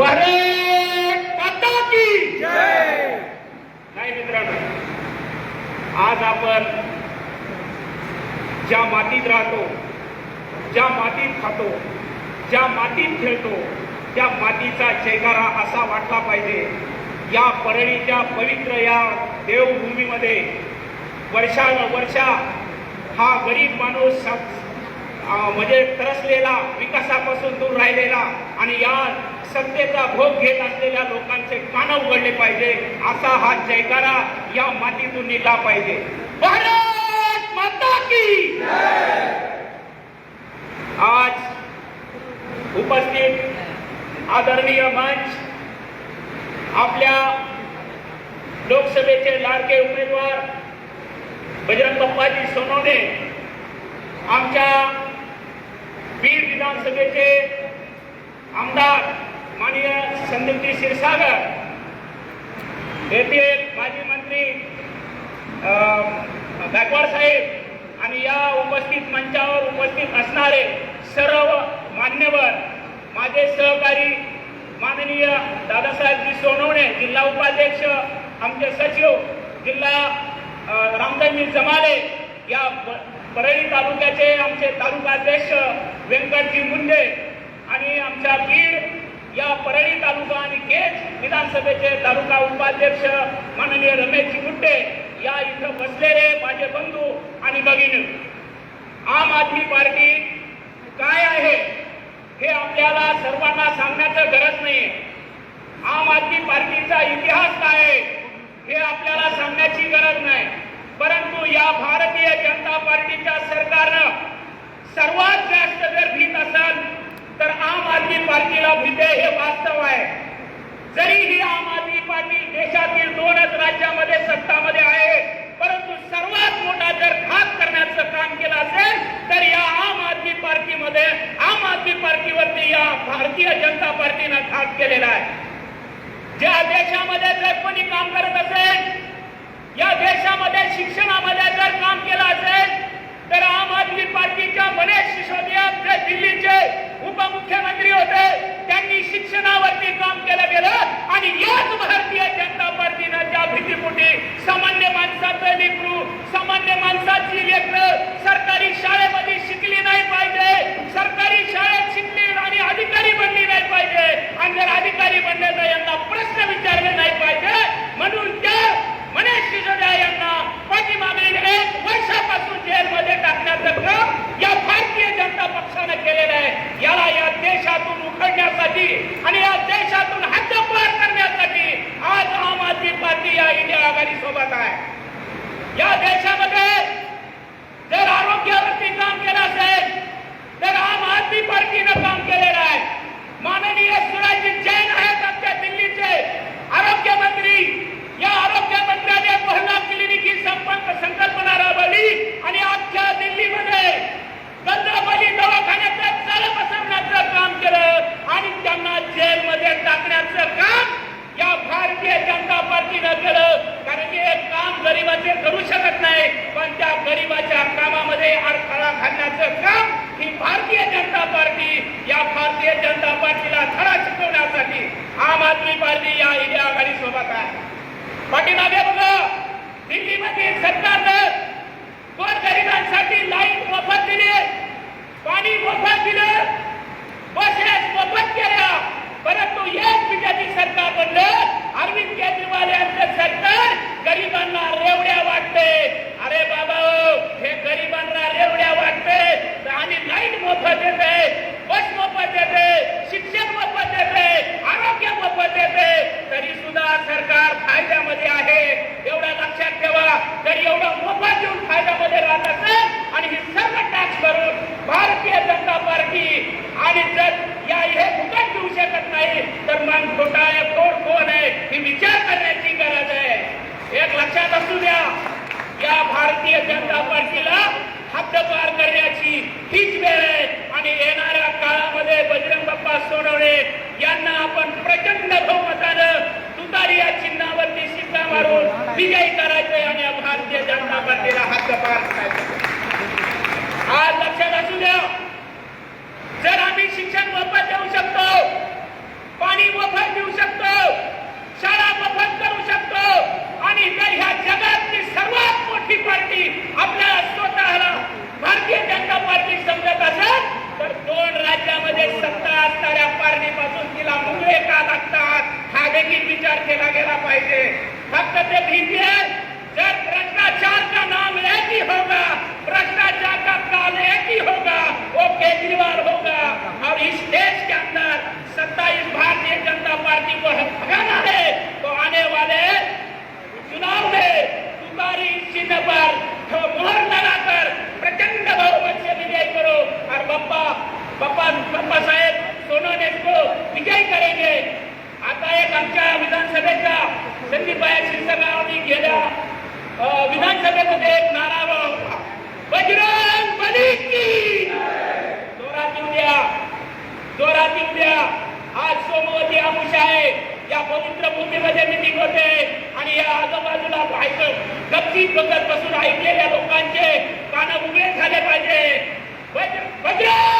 भारत नाही मित्रांनो आज आपण ज्या मातीत राहतो ज्या मातीत खातो ज्या मातीत खेळतो त्या मातीचा जयकारा असा वाटला पाहिजे या परळीच्या पवित्र या देवभूमीमध्ये वर्षानुवर्षा हा गरीब माणूस म्हणजे त्रसलेला विकासापासून दूर राहिलेला आणि या सत्तेचा भोग घेत असलेल्या लोकांचे कान उघडले पाहिजे असा हा जयकारा या मातीतून निघला पाहिजे. भारत माता की आज उपस्थित आदरणीय मंच आपल्या लोकसभेचे लाडके उमेदवार बजरंग बप्पाजी सोनवणे आमच्या बीड विधानसभेचे आमदार माननीय संदीपजी क्षीरसागर येथे माजी मंत्री अं, गायकवाड साहेब आणि या उपस्थित मंचावर उपस्थित असणारे सर्व मान्यवर माझे सहकारी माननीय दादासाहेबजी सोनवणे जिल्हा उपाध्यक्ष आमचे सचिव जिल्हा अं, जमाले या परळी तालुक्याचे आमचे तालुका अध्यक्ष व्यंकटजी मुंडे आणि आमच्या बीड या परळी तालुका आणि केज विधानसभेचे तालुका उपाध्यक्ष माननीय रमेशजी मुंडे या इथं बसलेले माझे बंधू आणि भगिनी. आम आदमी पार्टी काय आहे हे आपल्याला सर्वांना सांगण्याचं गरज नाहीये. आम आदमी पार्टीचा इतिहास काय आहे हे आपल्याला सांगण्याची गरज नाही. परंतु या भारतीय जनता पार्टीच्या सरकारनं सर्वात जास्त जर भीत असेल तर आम आदमी पार्टीला भीते हे वास्तव आहे. जरी ही आम आदमी पार्टी देशातील दोनच राज्यामध्ये सत्तामध्ये आहे परंतु सर्वात मोठा जर घात करण्याचं काम केलं असेल तर या आम आदमी पार्टीमध्ये आम आदमी पार्टीवरती या भारतीय जनता पार्टीनं घात केलेला आहे. ज्या देशामध्ये जर कोणी काम करत असेल या देशामध्ये शिक्षणामध्ये जर काम केलं असेल तर आम आदमी पार्टीच्या मनेश सिसोदिया जे दिल्लीचे उपमुख्यमंत्री होते. त्यांनी शिक्षणावरती काम केलं गेलं आणि याच भारतीय जनता पार्टीनं त्या भीतीपोटी सामान्य माणसाचं लेकरू सामान्य माणसाची लेकरं सरकारी शाळेत शिकली नाही पाहिजे सरकारी शाळेत शिकली आणि अधिकारी बनली नाही पाहिजे आणि जर अधिकारी बनले तर यांना प्रश्न विचारले नाही पाहिजे म्हणून त्या मनीष सिसोदिया यांना पाठीमागील एक वर्षापासून जेलमध्ये टाकण्याचं काम या भारतीय जनता पक्षानं केलेलं आहे याला या देशातून उखडण्यासाठी आणि या देशातून हद्दपार करण्यासाठी आज आम आदमी पार्टी या इंडिया आघाडी सोबत आहे. या देशामध्ये जर आरोग्यावरती काम केलं असेल तर आम आदमी पार्टीनं काम केलेलं आहे माननीय सुराजी जैन आहेत आमच्या दिल्ली आरोग्य मंत्री या आरोग्य मंत्र्याने मोहल्ला क्लिनिक ही संपर्क संकल्पना राबवली आणि आजच्या दिल्लीमध्ये गंद्राबाली दवाखान्याचं चाल बसवण्याचं काम केलं आणि त्यांना जेलमध्ये टाकण्याचं काम या भारतीय जनता पार्टीनं केलं कारण की हे काम गरिबाचे करू शकत नाही. पण त्या गरिबाच्या कामामध्ये अडथळा घालण्याचं काम ही भारतीय जनता पार्टी या भारतीय जनता पार्टीला धडा शिकवण्यासाठी आम आदमी पार्टी या इंडिया आघाडी सोबत आहे. पाठीमागे बघा दिल्लीमध्ये सरकारनं गोरगरिबांसाठी लाइट मोफत दिली पाणी मोफत दिलं बसेस मोफत केल्या. परंतु हेच बीजेपी सरकार बनलं अरविंद केजरीवाल यांचं सरकार गरिबांना रेवड्या वाटते अरे बाबा हो, हे गरिबांना रेवड्या वाटते आणि लाइट मोफत देते बस मोफत देते शिक्षण मोफत देते आरोग्य मोफत देते. तरी सुद्धा सरकार फायद्यामध्ये आहे. एवढा लक्षात ठेवा. तरी एवढा मोफत देऊन फायद्यामध्ये राहत असेल आणि ही सर्व टॅक्स भरून भारतीय जनता पार्टी आणि जर या हे फुकट देऊ शकत नाही तर मग घोटाळे कोण कोण आहे ही विचार करण्याची गरज आहे. एक लक्षात असू द्या या भारतीय जनता पार्टीला हद्दपार करण्याची हीच वेळ आहे. आणि येणाऱ्या काळामध्ये बजरंग बाप्पा सोनवणे यांना आपण प्रचंड बहुमतानं तुतारी या चिन्हावरती शिक्का मारून विजयी करायचंय आणि भारतीय जनता पार्टीला केला पाहिजे. फक्त ते भीती है जब भ्रष्टाचार का नाम एक ही होगा भ्रष्टाचार का काल एक ही होगा, वो केजरीवाल होगा. और इस देश के अंदर सत्ताईस भारतीय जनता पार्टी को भगाना एक आमच्या विधानसभेच्या संदीपबाई शिरसगावनी गेल्या विधानसभेमध्ये एक नारा बजरंग बली की! जोरात येऊ द्या. जोरात येऊ द्या. आज सोमवती आमुषा आहे. या पवित्र भूमीमध्ये मिटिंग होते आणि या आजूबाजूला ऐकत गप्ती बघत बसून ऐकलेल्या लोकांचे कान उभे झाले पाहिजे. बजरंग!